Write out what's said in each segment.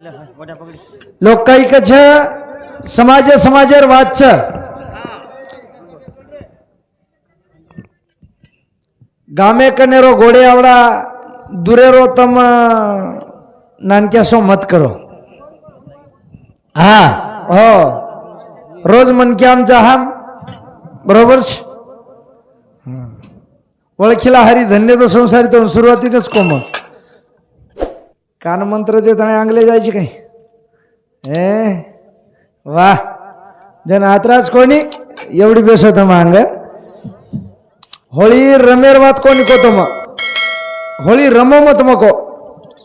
लोकैकच समाज समाज वाच गामे कनेरो घोडे आवडा दुरेरो तम नानक्यासो मत करो। हा. हो. रोज मनके आमचा हा बरोबर ओळखीला हरी धन्य तो संसारी तो सुरुवातीतच कोमल. कान मंत्र देत आणि जायचे काही? ए? वा. जन आत्राच कोणी? एवढी बेस होतं अंग होळी रमेर वात कोणी कोतो मग होळी रमो मत मको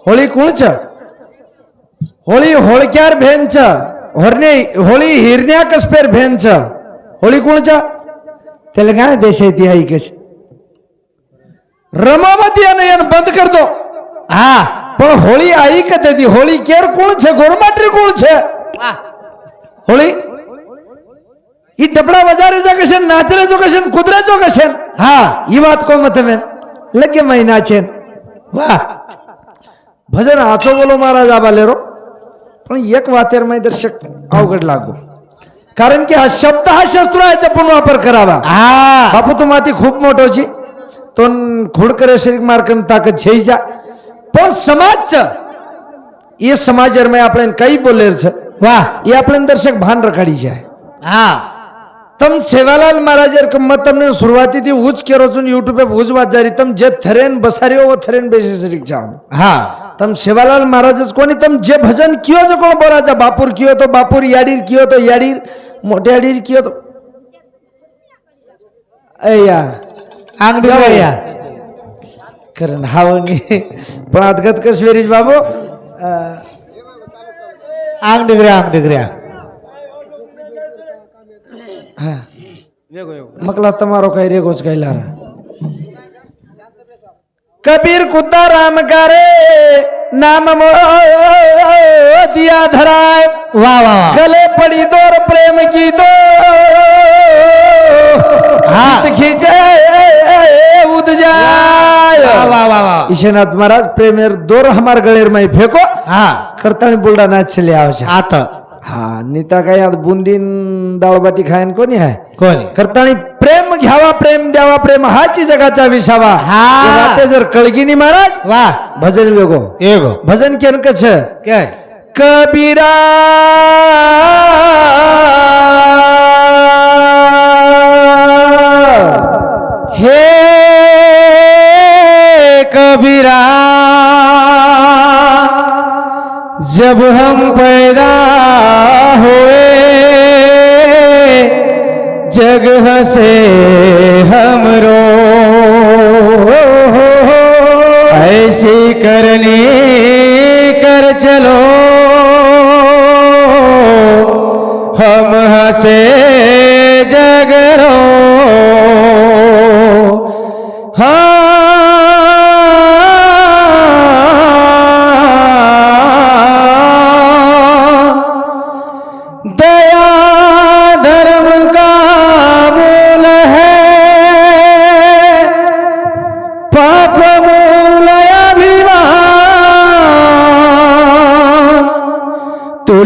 होळी कुणच? होळी होळक्यार भेंच. होरणे होळी हिरण्या कसपेर भेंच. होळी कुणचा? तेलंगणा देश आहे ती ऐकच रमामती यानं बंद करतो हा. પણ હોળી આવી કે તેથી હોળી કેર કોણ છે? ગોરમાટરી કોણ છે? હોળી? એ ડબડા બજારે જો કશે નાચરે જો કશે કુદરે જો કશે હા એ વાત કહો મત તમે? લગે મહિના છે વાહ. ભજન હાચો બોલો મહારાજ આબા લેરો. પણ એક વાતેરમાં દર્શક અવગડ લાગો. કારણ કે આ શબ્દ હા શસ્ત્ર પણ વાપર કરાવા. હા. બાપુ તો માથી ખૂબ મોટો છે. તો ખોડ કરે શરીર માર્કન તાકાત જઈ જાય પણ સમાજ છે એ સમાજ મેં આપણે કઈ બોલેર છે વાહ એ આપણે દર્શક ભાન રખાડી છે હા તમ સેવાલાલ મહારાજ મેં તમને શરૂઆતીથી હું કરો છો યુટ્યુબે હું વાત જારી તમ જે થરેન બસારીઓ ઓ થરેન બેસી શરી જાઓ હા તમ સેવાલાલ મહારાજ કોની તમ જે ભજન કયો છો કોણ બોરાજા બાપુર કયો તો બાપુર યાડીર કયો તો યાડીર મોટે યાડીર કયો તો અહીંયા આંગળી कारण करण हावनी पण अदगत कस वेरीज बाबू आंग डिगऱ्या आंग डिगऱ्या. मकला तमारो काही रेगोच काही लारा. कबीर कुत्ता राम गारे नाम दिया धराय. वा वा गले पड़ी दोर प्रेम की दो. हाथ खींचे ईशनाथ महाराज प्रेमेर दोर हमार गळेर माई फेको. हा. करताळी ಬುಲ್ಡಾನ चले आवश्यक आता. हा नीता काय आज बुंदीन दाळबाटी खायन कोणी आहे कोणी? करताळी प्रेम घ्यावा प्रेम द्यावा प्रेम हाची जगाचा विसावा. हा. जर कळगिनी महाराज वा. भजन वेगो. एगो भजन केन कस काय? कबीरा. हे कबीरा। जब हम पैदा हुए जग हसे हमरो ऐसी करनी कर चलो। हम हसे जगरो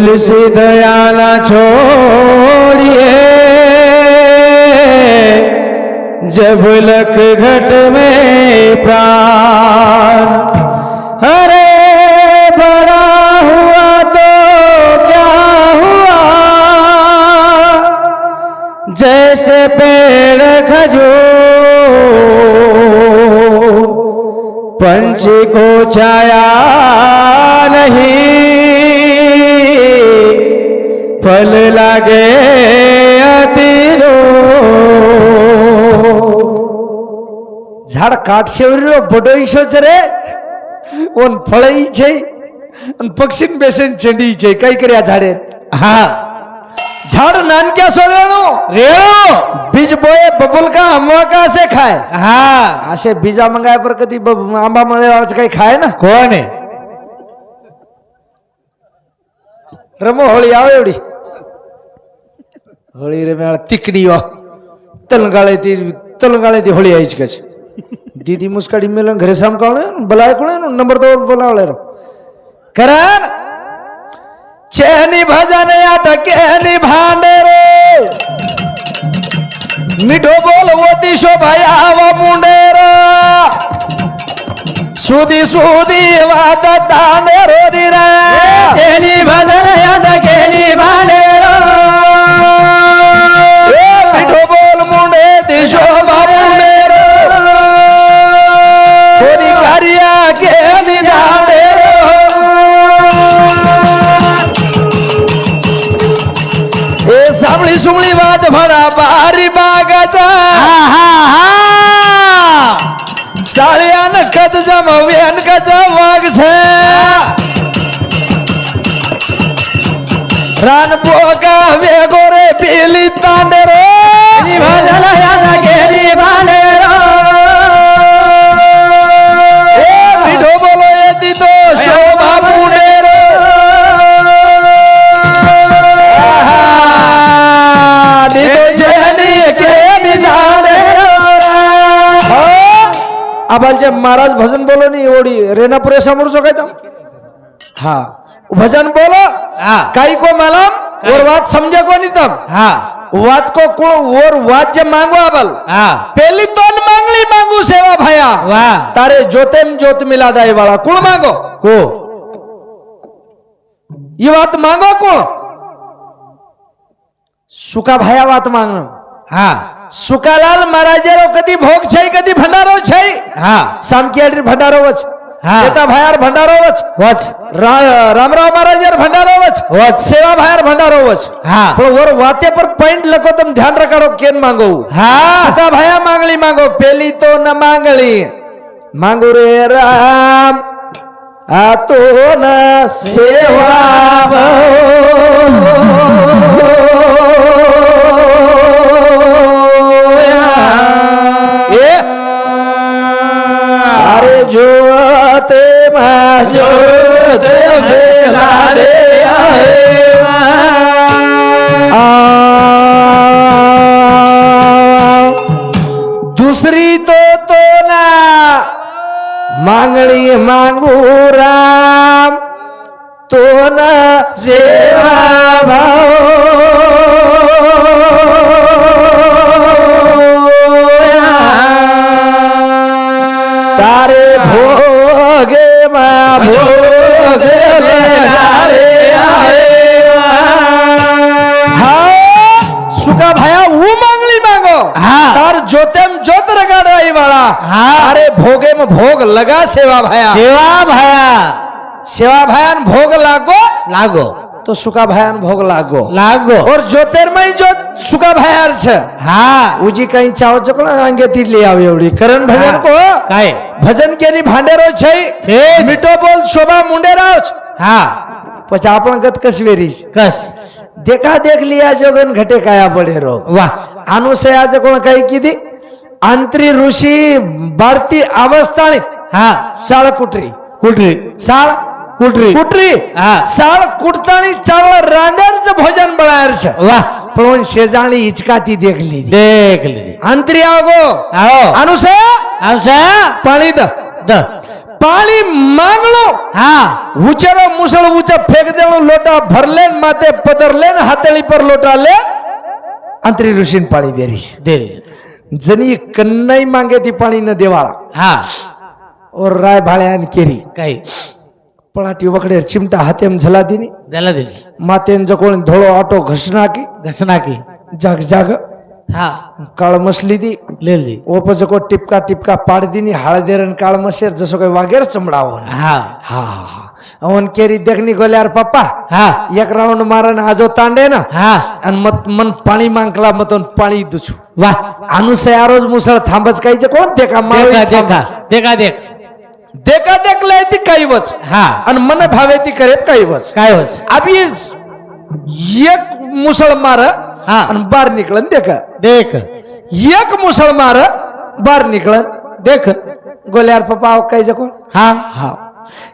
तुलसी दया न छोड़िए। जब लख घट में प्राण। अरे बड़ा हुआ तो क्या हुआ? जैसे पेड़ खजो पंछी को छाया नहीं। फल लागे अतिरो झाड बडोई बडोईशोच रे। ओन फळ इचे पक्षी बेसन चेंडीचे काही करे झाडे हा। झाड नानक्या सोरेणो रेणो बीज बोये बबुल का आंबा का असे खाय। हा। असे बीजा मंगाय पर कधी आंबा मळेवाळच काही खाय ना? कोण आहे? रमो होळी आव एवढी. होळी रे मेळा तिकडी वा तलंगाळे ती तलंगाळे ती होळी यायची कच दीदी मुस्काडी मिलन घरे साम कावळे बलाय कोळे नंबर दो बोलावळे रो. करण चेनी भजन यात केनी भांडे रे मिठो बोल होती शोभायाव मुंडेर. सुदी सुदी वाद तांडे रोदी रे केली भजन याद केली भांडेरो मिठो बोल मुंडे ती शोभा मुंडेर कोणी कार्या केनी दांडे ए सावळी सुमळी वाद સદ જમવ્યન કચવાગ છે રાન પોકા વેગોરે પીલી તાંડરો आबालचे महाराज भजन बोलो नी एवढी रेणापुरे समोर सो काय हा. भजन बोलो. काही को मालम और वाद समजा को नहीं तब हाँ. वाद को कुल वर वाद जब मांगो अबल पहिली तोल मांगली मांगू सेवा भया. वा. तारे ज्योतेम ज्योत मिला दाई वाला कुल मांगो? को? ये बात मांगो कुल सुका भया बात मांगना हा. સુકાલાલ મહારાજેરો કદી ભોગ છે કદી ભંડારો છે હા સામકિયાડી ભંડારો વચ હા. કેતા ભાયાર ભંડારો વચ વચ રા- રામરાવ મહારાજ ભંડારો વચ વચ. સેવા ભાયાર ભંડારો વચ હા પણ ઓર વાતે પર પોઈન્ટ લખો તમે ધ્યાન રખાડો કેન માંગો હા સુકા ભાયા માંગલી માંગો પેલી તો ન માંગલી માંગુ રે રામ આ તો ન સેવા ਜੋਤ ਮੇਲਾ ਦੇ ਆਏ दूसरी तो तो ना मांगली मांगू राम तो न सेवा भाओ सुका भाया मांगली मागो. तर ज्योतम ज्योत रगाडा वाळा अरे भोगे म भोग लगा सेवा भाया. सेवा भाया. सेवा भायान भोग लागो? लागो. ભાયા સેવા ભયા સેવા ભાયા ભોગ લાગો લાગો તો સુકા ભાયા ભોગ લાગો લાગો ઓર જ્યોતિર્મય જોત સુકા ભાયાર છે હા ઉજી કઈ ચાવ ચકડો અંગેથી લઈ આવે એવડી કરણ ભજન હા. કો કાય ભજન કેની ભાંડેરો છે છે મીઠો બોલ શોભા મુંડેરાવ છે હા પછી આપણ ગત કસવેરી છે કસ દેખા દેખ લિયા જોગન ઘટે કાયા પડે રોગ વાહ આનું છે આજે કોણ કઈ કીધી આંતરી ઋષિ ભારતી અવસ્થાની હા સાળ કુટરી કુટરી સાળ कुटरी कुटरी साळ कुटताळी चालला रांद्यारच भोजन बळायरच वा पण शेजाळी हिचकाती देखली देखली अंतरी आगो. अनुस अनुस पाळी द. पाणी मागलो. हा. उचरो मुसळ उच फेक देऊ लोटा भरलेन माते पदरले हातळी पर लोटाले. अंतरी ऋषीन पाळी देरी देरी जनी कन्नाई मागे ती पाणी न देवाळा. हा. और राय भाळ्यान केरी. काही. पळाटी वकडेर चिमटा हातेम झला दिनी. झाला दिली. मातेन जकोळीन धोळो ऑटो घसनाकी घसना की. जाग जाग. हा. काळ मसली दी. लेली ओप जको टिपका टिपका पाड दिनी. हळदेरन काळ मसेर जसं काही वागेर चमडा हा. हा हा अवन केरी देखनी गोल्यार पप्पा. हा. एक राऊंड मारण आजो तांडे ना. हा. आणि मत मन पाणी मांकला मतन पाणी दुचू. वा अनुसय आरोज मुसळ थांबच काही कोण देखा मारू देखा. देखा देख. देखा देखले ती काही वच हा. आणि मन भावे ती करे काही वच काय वच अभी एक मुसळ मार आणि बार निकलन देख. देख. एक मुसळ मार बार निकलन देख. गोल्यार पप्पा काय जको हा. हा.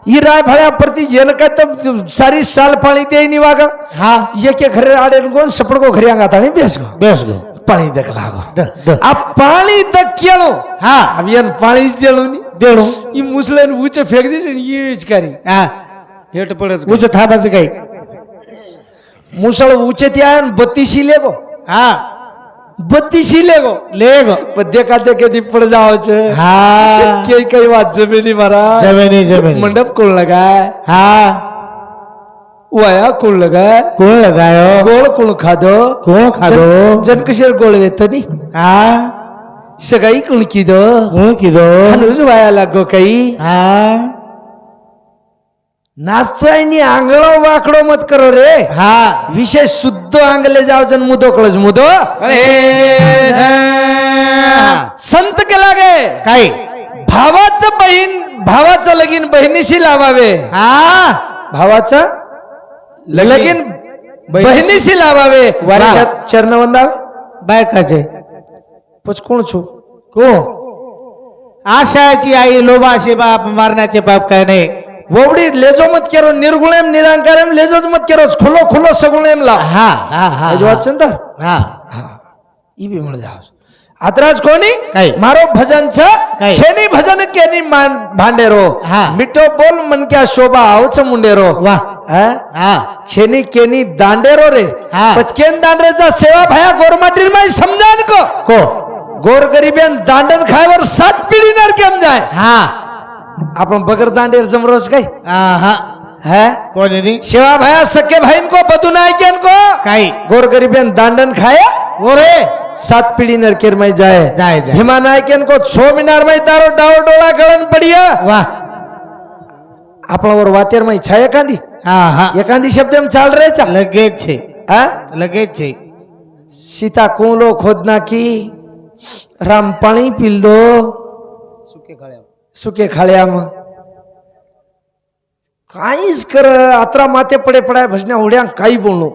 ही राय भाड्या परती येन काय तर सारी साल पाणी दे नि वाग. हा. एक एक घरे आडेन कोण सपड को घरी अंगात आणि बेस गो. बेस गो. पाणी देख लागो. आ पाणी देख केलो. हा. अभियान पाणीच देलो नी. देणो. ಈ ಮುಸ್ಲನ್ ಉಚ್ಚ ಫೆಗ್ದಿಟ್ಟು ಈ हेट पडच उच थांबायचं काही मुसळ उचत या बत्तीस इले गो हा बत्तीस इले लेगो ले देखा देखे दी पड जावच हा काही कई वाद जमिनी मारा जमिनी जमिनी मंडप कोळलं काय हा वया कोळलं काय कोण लगायो गोल कोण खादो कोण खादो जनकिशोर गोळ वेतनी हा सगाई कोण किदो? कोण किदो? अनुज वाया लागो काही? हा? नाचतोय आणि आंगळो वाकडो मत करो रे. हा. विषय शुद्ध आंगले जावजन मुदो कळज मुदो? संत केला गे काय? भावाचं बहीण भावाचं लगीन बहिणीशी लावावे. हा. भावाचं लगीन बहिणीशी लावावे. वर्षात चरण वंदावे? बायकाचे. पछ कोण छो? को? आशाची आई लोभाशे बाप मारण्याचे बाप काय नाही. वडी लेजो मत केरो निर्गुण निरांकारेम लेजोच मत करो खुलो खुलो सगुळेम ला हा हा हा जो वाचन तर? हा. हा. ई बी कोणी? मारो भजन छेनी भजन केनी मान भांडेरो. मिठो बोल मन क्या शोभा आवच मुंडेरो. वाह. छेनी केनी दांडेरो रे. पचकेन दांडरेचा सेवा भया गोरमाटीर माई समजान को. को? गोरगरीब दांडन खायवर सात पिढी नर केम जाय. हा. आपण बगर दांडेर जमरोज काय? हा है? कोणी शिवा भाया सके भाईन को बदून नायकेन को? काही. गोरगरीब दांडन खाय ओरे. सात पिढी नरकेर मै जाय. जाय हिमा भीमा नायकेन को छो मिनार मै तारो डाव डोळा गळण पडिया. वा. आपणावर वातेर मै छाय एखादी हा हा एखादी शब्द एम चाल रे चा. लगेच छे. हा? लगेच छे. सीता कोलो खोदना की? राम पाणी पिल दो सुके खाळ्या मग काहीच कर आत्रा माते पडे पडाय भजन्या उड्या काही बोलणो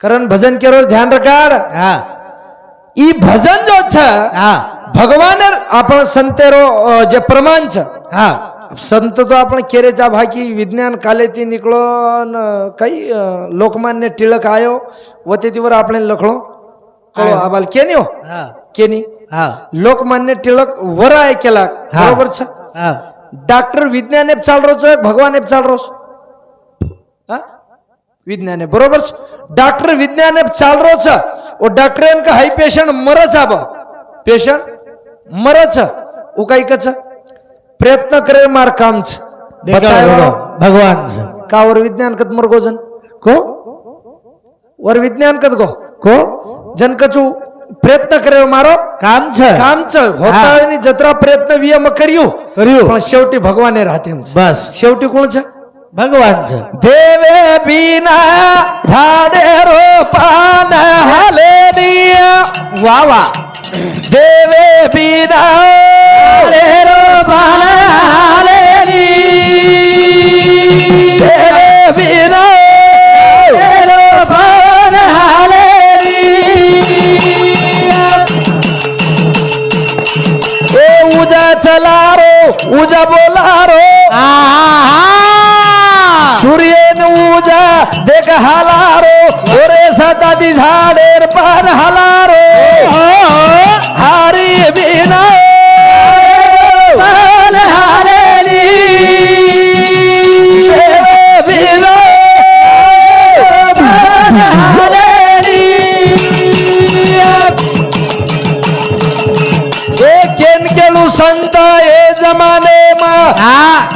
कारण भजन केरो ध्यान रखाड हा ઈ ભજન જો છે हा ભગવાન आपण संतेरो अ, जे प्रमाण છે हा संत तो आपण केरेचा भाकी विज्ञान कालेती निकळो न काही अ, लोकमान्य टिळक आयो व तेतीवर आपण लखलो कळो? आबाल केनी हो. केनी? लोकमान्य टिळक वर आहे केला. हा. बरोबर छ हा. डॉक्टर विज्ञाने चालरोच भगवाने चालरोस हा? विज्ञान बरोबर छ? विज्ञान चाल रोज ओ डॉक्टर हाई पेशंट मरच आब. पेशंट मरच. उकाईकच प्रयत्न करे मार काम छ. भगवान. का वर कावर विज्ञान कत मर गोजन को? वर विज्ञान कत गो? को? જન કચું પ્રયત્ન કર્યો મારો કામ છે કામ છે હોતાળાની જત્રા પ્રયત્ન વિયમ કર્યું કર્યું પણ છેવટી ભગવાને રાતેમ છે બસ છેવટી કોણ છે ભગવાન છે દેવે બીના ઝાડે રોપાન હાલે વાહ વાહ દેવે બીના રે રોપાન હાલે દેવે उजा बोला रो सूर्यन उजा देख हालारो। ओरे सताती झाडेर पान हालारो।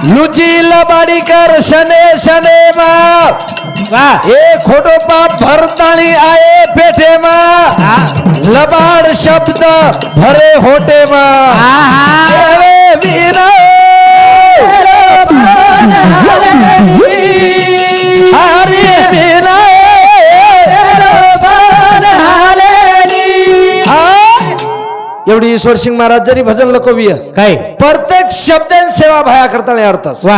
લુચી લબાડી કર શને શને માં વા એ ખોટો પાપ ભરતાણી આએ પેઠે માં લબાડ શબ્દ ભરે હોટે માં હા હા એવે વીરા एवढी ईश्वर सिंग महाराज जरी भजन लकोवीय काय? प्रत्येक शब्देन सेवा भाया करता अर्थच वा.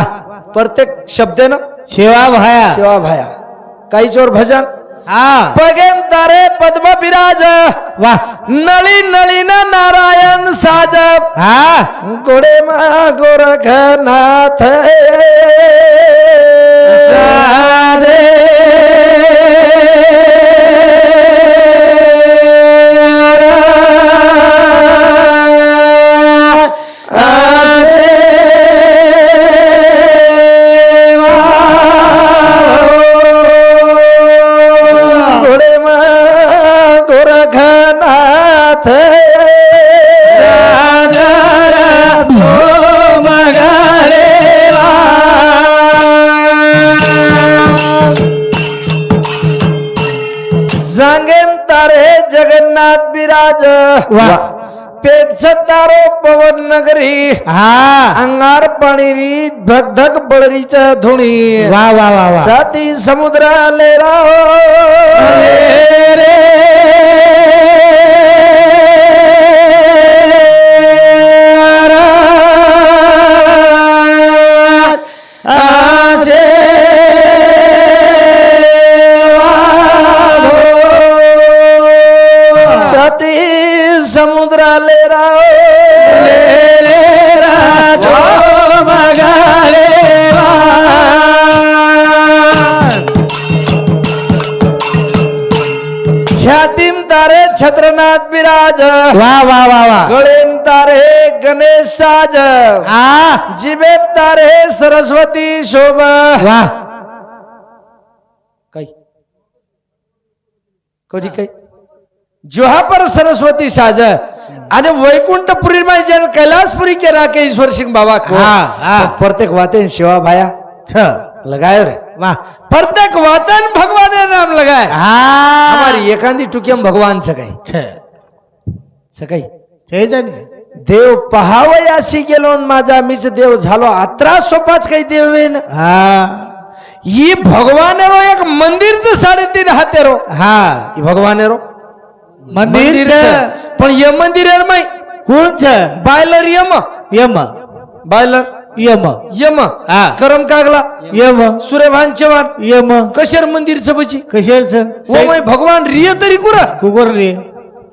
प्रत्येक शब्देनं सेवा भाया. सेवा भाया. काही चोर भजन? हा. पगेम तारे पद्म विराज वा. नळी नळीन नारायण साज. हा. गोडे मा गोरखनाथ साधे वा. पेट सत्तारो पवन नगरी. हा. अंगार पाणी धग धग बळरीच्या धुणी. वा वा वा वा. साती समुद्र लेरा साती समुद्र लेरा छातीम तारे छत्रनाथ विराज वा वा वा वा. गळेम तारे गणेश साज. हा जिबेम तारे सरस्वती शोभा. वा. काही? कधी काही? जुहा पर सरस्वती साज आणि वैकुंठपुरी माहिती कैलासपुरी के राके ईश्वर सिंह बाबा को. हाँ, हाँ। प्रत्येक वाते शिवा भाया. छ. लगायो रे. वा. प्रत्येक वातन भगवान नाम लगाय. हा. हमारी एखादी टुकियम भगवान सकाई सकाई देव पहावयाशी गेलो माझा मीच देव झालो अत्रा सोपाच काही देव हा. ही भगवानेरो एक मंदिरचं साडेतीन हातेरो. हा. ही भगवानेरो मंदिर मंदिर छ છે. પણ એ મંદિર એર માં कोण छ બાયલર યમ यम બાયલર यम યમ हा. करम कागला यम सूर्यभान चव्हाण यम कशेर मंदिर छ પછી कशेर छ ઓ મય ભગવાન रिय तरी कुरा कुकर रे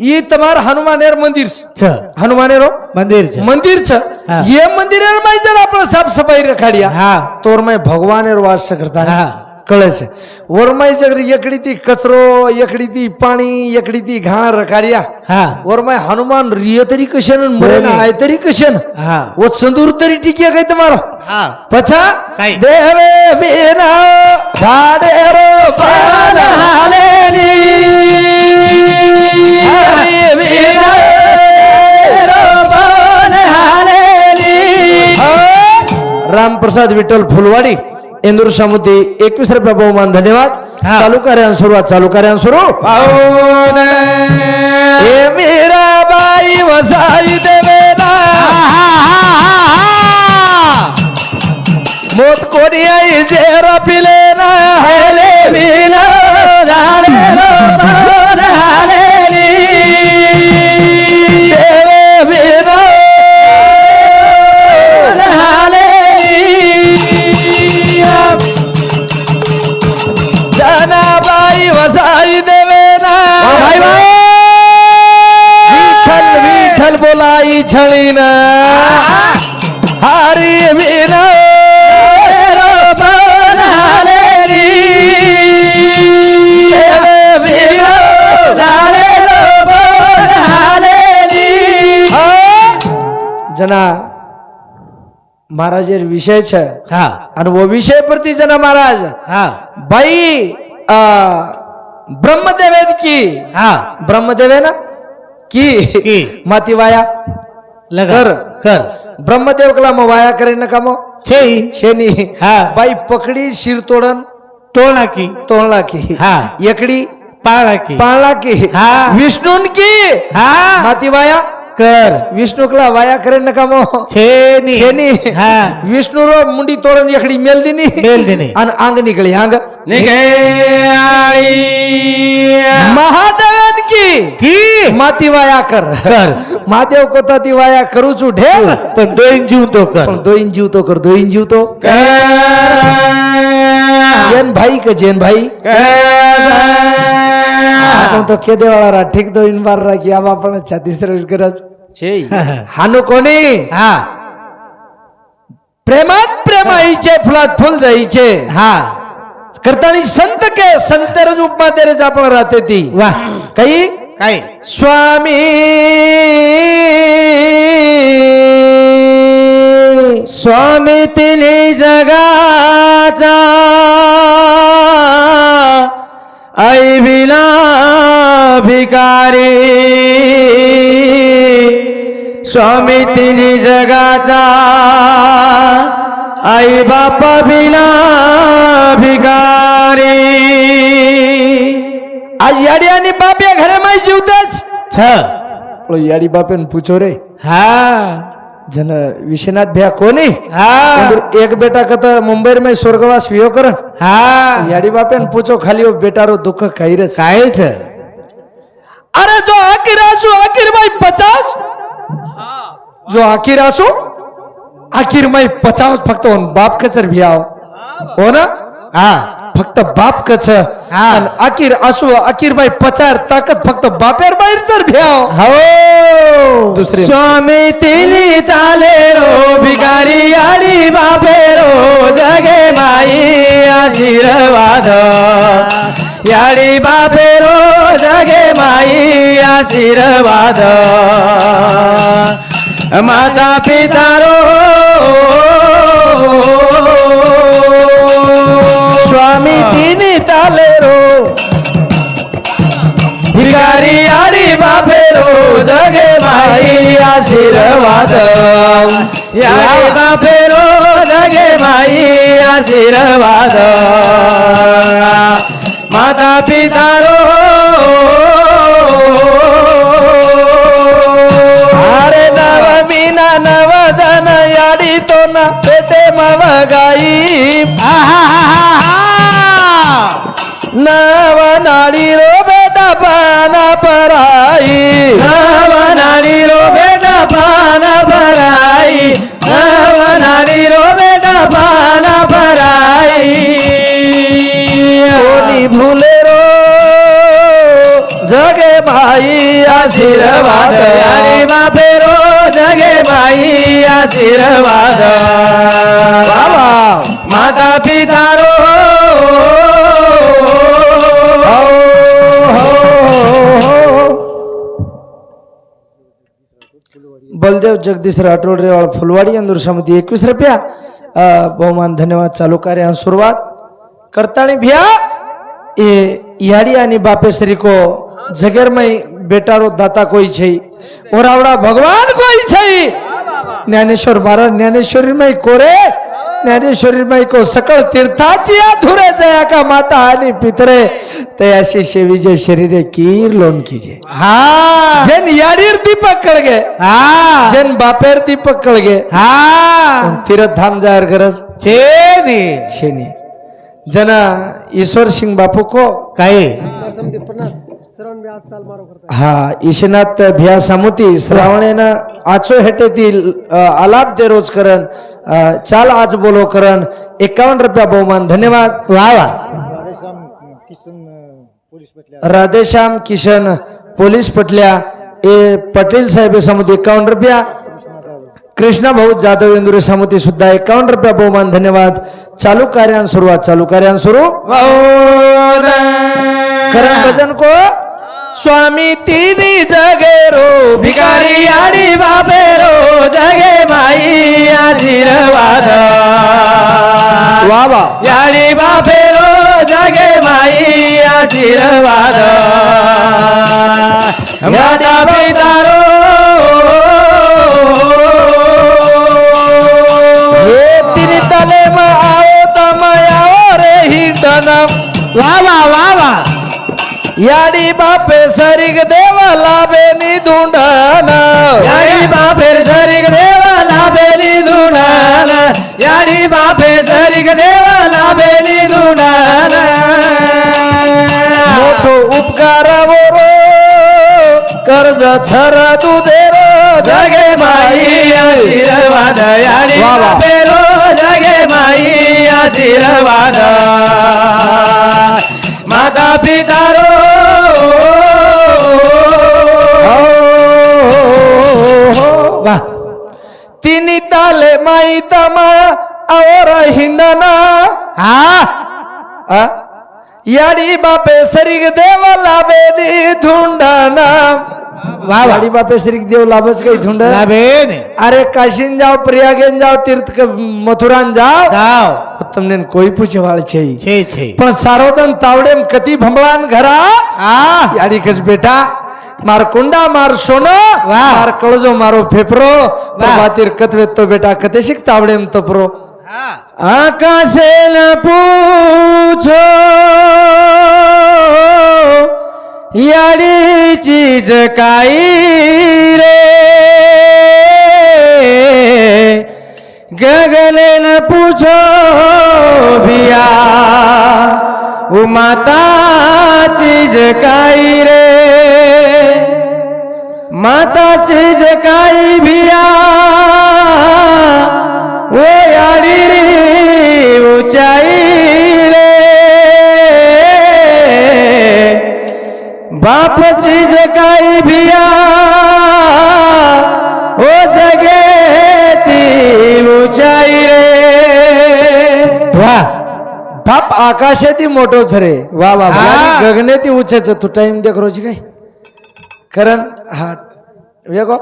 ઈ તમાર હનુમાનેર મંદિર છે छ હનુમાનેરો मंदिर छ મંદિર છે હા. એ મંદિર એર માં જરા આપણે સાફ સફાઈ રખાડ્યા हा તોર મય ભગવાનેર વાસ કરતા हा કળે છે વરમાઈ ચક્રી એકડીથી કચરો એકડીથી પાણી એકડીથી ઘાણ રખાડ્યા હા વરમાઈ હનુમાન રિય તરી કશે ને મરે ને આય તરી કશે ને હા ઓ સંદૂર તરી ટીક્યા ગઈ તમારો હા પછા દેવે વિના ભાડે રો પાન હાલે ની વિના રામપ્રસાદ વિઠ્ઠલ ફુલવાડી इंदूर सामुद्री एकवीस रुपया बहुमान धन्यवाद. चालू कार्यान सुरुवात चालू कार्यान सुरू. हे मीराबाई वसाई देवेला मोत कोणी आई जेरा पिले ना हेले मिला वाली छळीन. हारी मीन. जना महाराज विषय छ. हा. अन वो विषय प्रति जना महाराज हा. भाई बाई ब्रह्मदेवेन की? हा. ब्रह्मदेवेन की, की। माती वाया कर कर। ब्रह्मदेव कला मग वाया करेन का मग? शेई शेनी हा। बाई पकडी शिर तोडन तोळा की तोळा की हा। एकडी पाळा की पाळा की हा। विष्णून की हा। माती वाया। कर। विष्णू कला वाया करेन नका मो छेनी। छेनी। हा। विष्णू रो मुंडी तोडून एकडी मेल दिनी मेल दिनी आणि अंग निघली अंग निघे महादेव की की? माती वाया कर. कर. महादेव कोता ती वाया करूच उठे. हो, पण दोन जीव तो कर. पण दोन जीव तो कर दोन जीव तो. जैन भाई का जैन भाई. आपण तो खेदेवाळा रा ठीक दोन बार रा की आबा आपण छातीस गरज. हानू कोणी? हा. प्रेमात प्रेमाईचे फुलात फुल जायचे हा. करतानी संत के संतरच उपमा तेरेच आपण राहते ती. वा. काही? काय? स्वामी. स्वामी तिने जगाचा आई विना भिकारी स्वामी तिने जगाचा आई बाप विना ભિખારી આજ યાડિયાની બાપે ઘરે માં જીવતા જ. છ. ઓલો યાડી બાપે ને પૂછો રે. હા. જન વિશ્વનાથ ભ્યા કોની? હા. એક બેટા કતો મુંબઈ માં સ્વર્ગવાસ વિયો કર. હા. યાડી બાપે ને પૂછો ખાલી બેટારો દુઃખ ખાઈ રે ખાય છે. અરે જો આખી રાસુ આખીર ભાઈ પચાસ? જો આખી રાસુ આખીર ભાઈ પચાસ ફક્ત બાપ કચર ભ્યાઓ હો. ના फक्त बाप बापकच अखिर असो अखिर बाई पचार ताकद फक्त बापेर बाहेर जर भ्याव. हो. दुसरे स्वामी तिली ताले रो बिगारी आली बापे रो जगे माई आशीर्वाद. याडी बापे रो जगे माई आशीर्वाद. माता पिता रो स्वामी तिने चाले रो. भिकारी आणि बापे रो जगे माई आशीर्वाद. या बापे रो जगे माई आशीर्वाद. माता पिता रो. अरे नव ना नव धन याडी तो ना पेटे मव गाई. ನಾವ ನಾಡಿರೋ ಬೇಟ ಪಾನ ಪರಾಯಿ ನಾವ ನಾಡಿರೋ ಬೇಟ ಪಾನ ಪರಾಯಿ ನಾವ ನಾಡಿರೋ ಬೇಟ ಪಾನ ಪರಾಯಿ ಓಲಿ ಭೂಲೆರೋ ಜಗೆ ಭಾಯಿ ಆಶೀರ್ವಾದ ಬಾಪೆರೋ ಜಗೆ ಭಾಯಿ ಆಶೀರ್ವಾದ ಬಾಬಾ ಮಾತಾ ಪಿತಾ बलदेव जगदीश राठोड रेवाळ फुलवाडी अंदूर समिती एकवीस रुपया. बहुमान धन्यवाद चालू कार्य सुरुवात. करताणी भिया ए याडी आणि बापेश्री को जगेरमय बेटारो दाता कोई छै ओरावडा भगवान कोई छै ज्ञानेश्वर महाराज ज्ञानेश्वरीमय कोरे. ज्ञानेश्वरी माई को सकळ तीर्थाची या धुरे जया का माता आणि पितरे तयाशी शेवीजे शरीरे कीर लोन कीजे. हा. जन यारीर दीपक कळगे हा. जन बापेर दीपक कळगे हा. तीर्थ धाम जायर गरज? शेनी शेनी जना ईश्वर सिंग बापू को काय? हा ईशनाथ भिया सामुती श्रावणेन आचो हेटेतील आलाप दे रोज करण चाल आज बोलो करण एकावन्न रुपया बहुमान धन्यवाद. वा वा. राधेश्याम किशन पोलीस पटल्या. ए पटेल साहेब सामुती एकावन्न रुपया. कृष्णा भाऊ जाधव इंदुरे सामुती सुद्धा एकावन्न रुपया बहुमान धन्यवाद. चालू कार्यान सुरुवात चालू कार्यान सुरू. करण भजन को स्वामी तिनी जगे रो भिकारी आणि बापेरो जगे माई आशीर्वाद वा वा यारी बापेरो जगे माई आशीर्वाद माता पितारो हे तिनी तले म आओ तम आओ रे हिंडन वा वा वा वा याडी बापे सरिग देव लाभे नि धुंडन. यारी बापेर सरिग देवा लाभेली धुणान यारी बापे सरिग देवा लाभेली धुणान मोठो उपकार वरो कर्ज छर दुधेर जगे माई आशीर्वाद. यारी वा वा. बापेरो जगे माई आशीर्वाद. दादा पितारो वा तिनी ताले माई तमा और हिंडन हा याडी बापे सरिग देव लाभे नि वा वा याडी बापे सरिग देव लाभच काही धुंड लाभेन अरे काशीन जाओ प्रयागेन जाओ तीर्थ क- मथुरान जाओ जाओ તમને કોઈ પૂછવાળ છે છે છે પણ સારોદન તાવડેમ કતી ભંભળાન ઘરા આ યાડી કચ બેટા માર કુંડા માર સોનો વાહ. માર કળજો મારો ફેફરો પ્રભાતીર કતવે તો બેટા કતે શીખ તાવડેમ તપરો આકાશે ન પૂછો याडी चीज काही रे. गगने न पूछो भिया. उमाता माता चीज काही रे. माता चीज काही भिया. वो याडी रे ऊंचाई बाप चीज काही भिया ओ जगे ती ऊंचाई रे. वा. बाप आकाशाती मोठोच रे. वा वा वा. हा. आणि गगनेती उच्चच तू टाइम देख रोजी काय? कारण हा. वेगो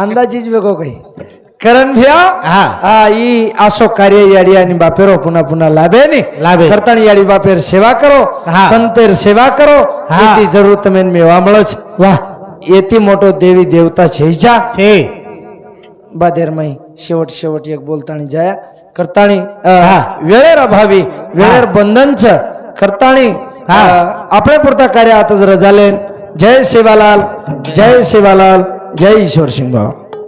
अंदाजीच वेगो काही. कारण भ्या हा. हा ई आसो कार्य याडी आणि बापेरो पुन्हा पुन्हा लाभे नि લાભે. કરતા યાડી બાપેર સેવા કરો હા. સંતેર સેવા કરો હા. એથી જરૂર તમે મેવા મળે છે વાહ એથી મોટો દેવી દેવતા છે જા છે બાદેરમાઈ शेवट शेवट एक बोलताणी जाया करताणी हा. वेळेर अभावी वेळेर बंधन छ करताणी हा. आपल्या पुरता कार्य आता जरा झाले जय सेवालाल जय सेवालाल जय ईश्वर सिंग भाऊ